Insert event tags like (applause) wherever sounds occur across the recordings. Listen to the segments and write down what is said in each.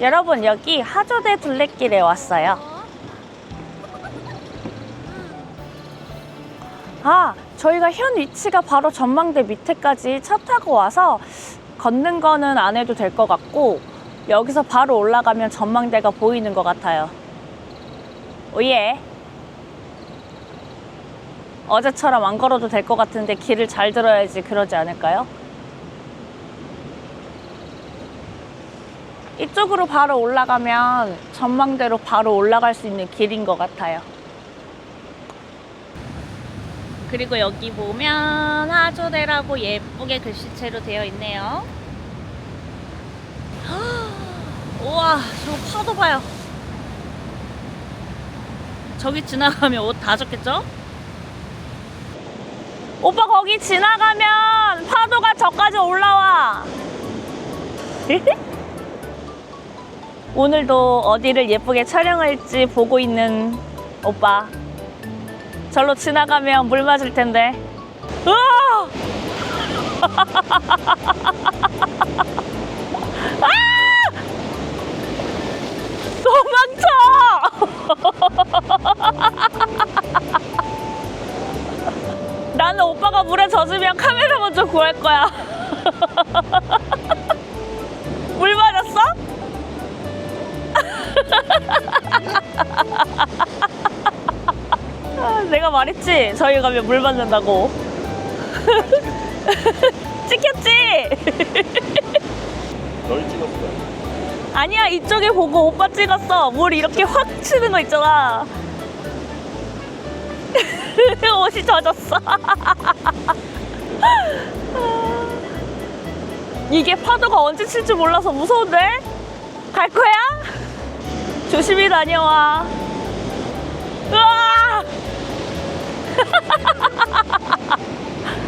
여러분 여기 하조대 둘레길에 왔어요. 아, 저희가 현 위치가 바로 전망대 밑에까지 차 타고 와서 걷는 거는 안 해도 될 것 같고 여기서 바로 올라가면 전망대가 보이는 것 같아요. 오예. 어제처럼 안 걸어도 될 것 같은데 길을 잘 들어야지 그러지 않을까요? 이쪽으로 바로 올라가면 전망대로 바로 올라갈 수 있는 길인 것 같아요. 그리고 여기 보면 하조대라고 예쁘게 글씨체로 되어 있네요. 우와, 저 파도 봐요. 저기 지나가면 옷 다 젖겠죠? 오빠 거기 지나가면 파도가 저까지 올라와. (laughs) 오늘도 어디를 예쁘게 촬영할지 보고 있는 오빠. 절로 지나가면 물 맞을 텐데. 으아! (laughs) 아! 도망쳐! (laughs) 나는 오빠가 물에 젖으면 카메라 먼저 구할 거야. (laughs) 내가 말했지 저희 가면 물 맞는다고 (laughs) 찍혔지? 널 찍었어. 아니야 이쪽에 보고 오빠 찍었어 물 이렇게 확 치는 거 있잖아 (laughs) 옷이 젖었어 (laughs) 이게 파도가 언제 칠 줄 몰라서 무서운데? 갈 거야? 조심히 다녀와 으아! (laughs)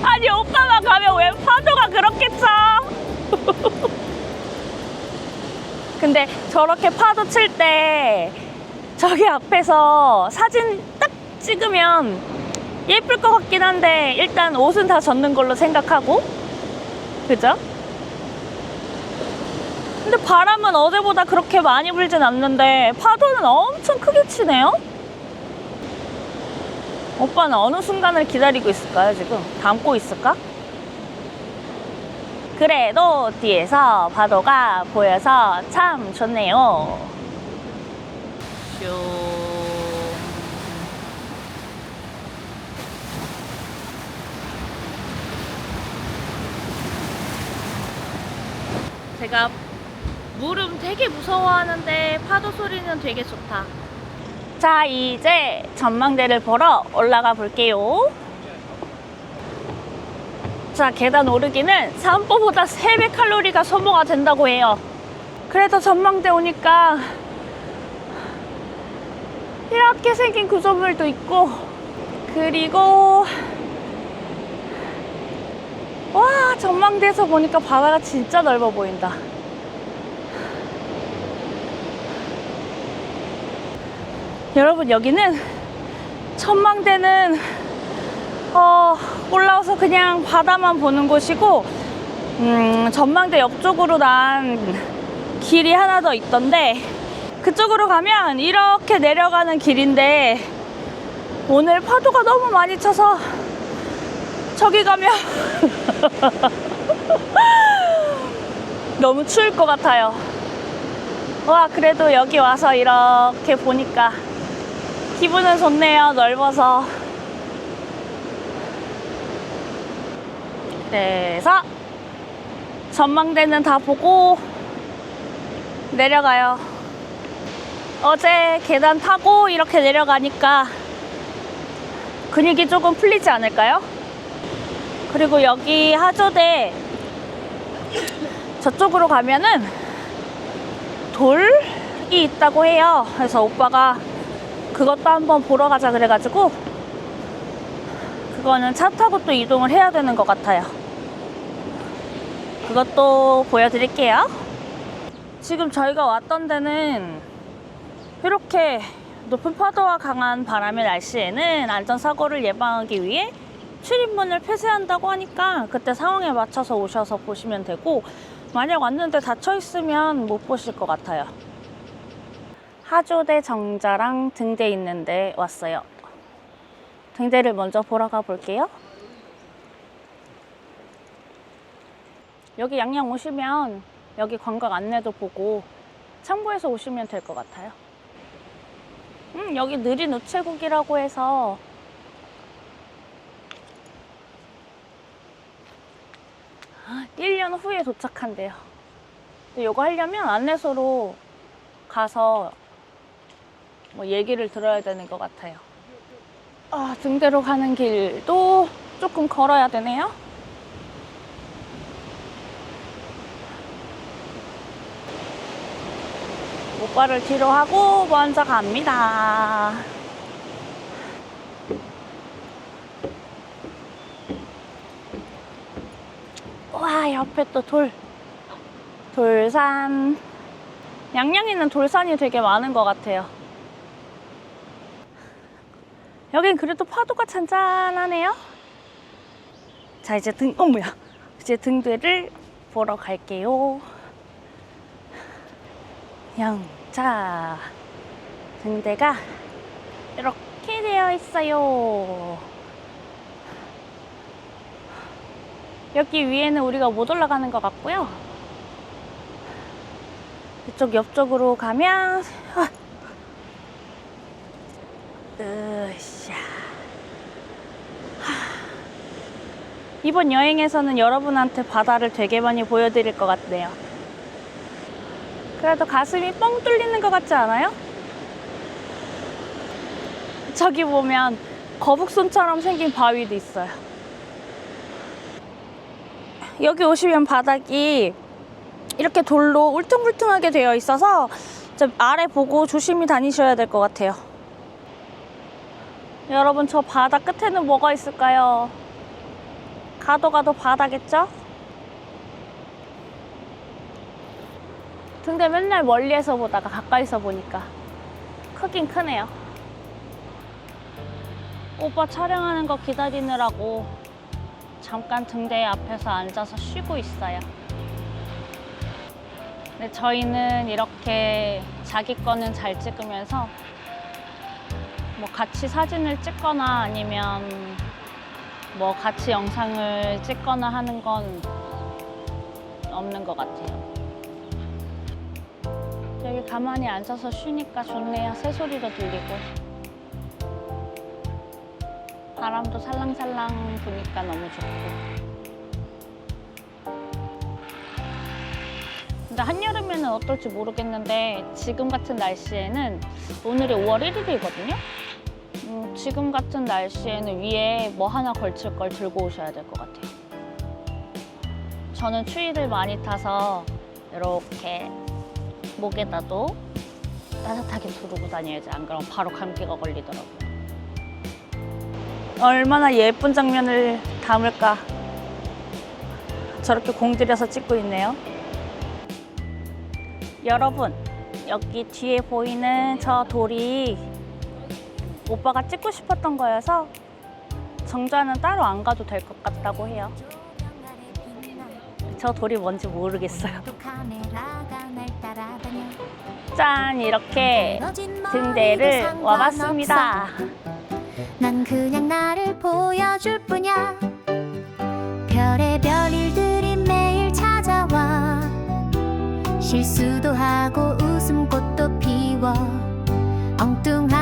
아니 오빠만 가면 왜 파도가 그렇게 쳐? (laughs) 근데 저렇게 파도 칠 때 저기 앞에서 사진 딱 찍으면 예쁠 것 같긴 한데 일단 옷은 다 젖는 걸로 생각하고 그죠? 근데 바람은 어제보다 그렇게 많이 불진 않는데 파도는 엄청 크게 치네요? 오빠는 어느 순간을 기다리고 있을까요, 지금? 담고 있을까? 그래도 뒤에서 파도가 보여서 참 좋네요. 슝. 제가 물음 되게 무서워하는데 파도 소리는 되게 좋다. 자, 이제 전망대를 보러 올라가 볼게요. 자, 계단 오르기는 산보보다 3배 칼로리가 소모가 된다고 해요. 그래도 전망대 오니까 이렇게 생긴 구조물도 있고, 그리고 와, 전망대에서 보니까 바다가 진짜 넓어 보인다. 여러분, 여기는 전망대는 어, 올라와서 그냥 바다만 보는 곳이고, 음, 전망대 옆쪽으로 난 길이 하나 더 있던데, 그쪽으로 가면 이렇게 내려가는 길인데, 오늘 파도가 너무 많이 쳐서, 저기 가면, (laughs) 너무 추울 것 같아요. 와, 그래도 여기 와서 이렇게 보니까 기분은 좋네요. 넓어서. 그래서 전망대는 다 보고 내려가요. 어제 계단 타고 이렇게 내려가니까 근육이 조금 풀리지 않을까요? 그리고 여기 하조대 저쪽으로 가면은 돌이 있다고 해요. 그래서 오빠가 그것도 한번 보러 가자 그래가지고 그거는 차 타고 또 이동을 해야 되는 것 같아요. 그것도 보여드릴게요. 지금 저희가 왔던 데는 이렇게 높은 파도와 강한 바람의 날씨에는 안전사고를 예방하기 위해 출입문을 폐쇄한다고 하니까 그때 상황에 맞춰서 오셔서 보시면 되고 만약 왔는데 닫혀 있으면 못 보실 것 같아요. 하조대 정자랑 등대 있는데 왔어요. 등대를 먼저 보러 가 볼게요. 여기 양양 오시면 여기 관광 안내도 보고 참고해서 오시면 될 것 같아요. 음, 여기 느린 우체국이라고 해서 아, 1년 후에 도착한대요. 이거 하려면 안내소로 가서 뭐 얘기를 들어야 되는 것 같아요. 아, 등대로 가는 길도 조금 걸어야 되네요. 오빠를 뒤로 하고 먼저 갑니다. 와, 옆에 또 돌. 돌산. 양양에는 돌산이 되게 많은 것 같아요. 여긴 그래도 파도가 잔잔하네요. 자, 이제 등, 어머야. 이제 등대를 보러 갈게요. 영자. 등대가 이렇게 되어 있어요. 여기 위에는 우리가 못 올라가는 것 같고요. 이쪽 옆쪽으로 가면, 아. 으쌰. 하. 이번 여행에서는 여러분한테 바다를 되게 많이 보여드릴 것 같네요. 그래도 가슴이 뻥 뚫리는 것 같지 않아요? 저기 보면 거북손처럼 생긴 바위도 있어요. 여기 오시면 바닥이 이렇게 돌로 울퉁불퉁하게 되어 있어서 좀 아래 보고 조심히 다니셔야 될 것 같아요. 여러분 저 바다 끝에는 뭐가 있을까요? 가도 가도 바다겠죠? 근데 맨날 멀리에서 보다가 가까이서 보니까 크긴 크네요. 오빠 촬영하는 거 기다리느라고 잠깐 등대 앞에서 앉아서 쉬고 있어요. 근데 저희는 이렇게 자기 거는 잘 찍으면서 뭐 같이 사진을 찍거나 아니면 뭐 같이 영상을 찍거나 하는 건 없는 것 같아요. 여기 가만히 앉아서 쉬니까 좋네요. 새소리도 들리고. 바람도 살랑살랑 부니까 너무 좋고. 근데 한여름에는 어떨지 모르겠는데 지금 같은 날씨에는 오늘이 5월 1일이거든요. 음, 지금 같은 날씨에는 위에 뭐 하나 걸칠 걸 들고 오셔야 될 것 같아요. 저는 추위를 많이 타서 이렇게 목에다도 따뜻하게 두르고 다녀야지 안 그러면 바로 감기가 걸리더라고요. 얼마나 예쁜 장면을 담을까. 저렇게 공들여서 찍고 있네요. 여러분, 여기 뒤에 보이는 저 돌이 오빠가 찍고 싶었던 거여서 정자는 따로 안 가도 될 것 같다고 해요. 저 돌이 뭔지 모르겠어요. 짠! 이렇게 등대를 와봤습니다. 난 그냥 나를 보여줄 뿐이야 별의별 일들이 매일 찾아와 실수도 하고 웃음꽃도 피워 엉뚱한